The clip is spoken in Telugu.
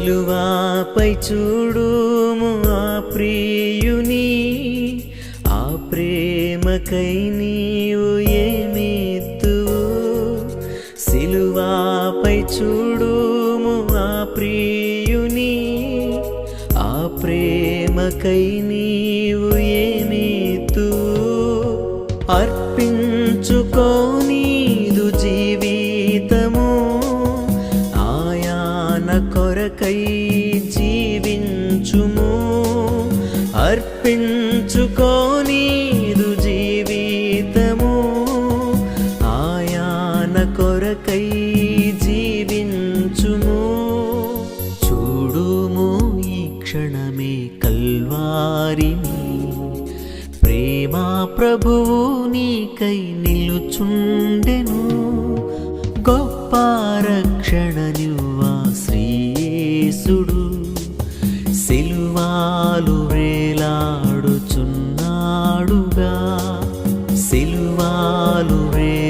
సిలువాపై చూడుము ఆ ప్రియుని. ఆ ప్రేమకై నీవు ఏమిత్తువు? సిలువాపై చూడుము ఆ ప్రియుని. ఆ ప్రేమకై నీవు ఏమిత్తువు? అర్పించుకోనీదు జీవితము. ఆయాన కొరకై జీవించుము. అర్పించుకోనీదు జీవితము. ఆయాన కొరకై జీవించుము. చూడుము ఈ క్షణమే కల్వారిని. ప్రేమా ప్రభువు నీకై నిలుచుండెను. గొప్ప రక్షణ నివ్వా సిలువాలు వేలాడుచున్నాడుగా. సిలువాలు వేలాడు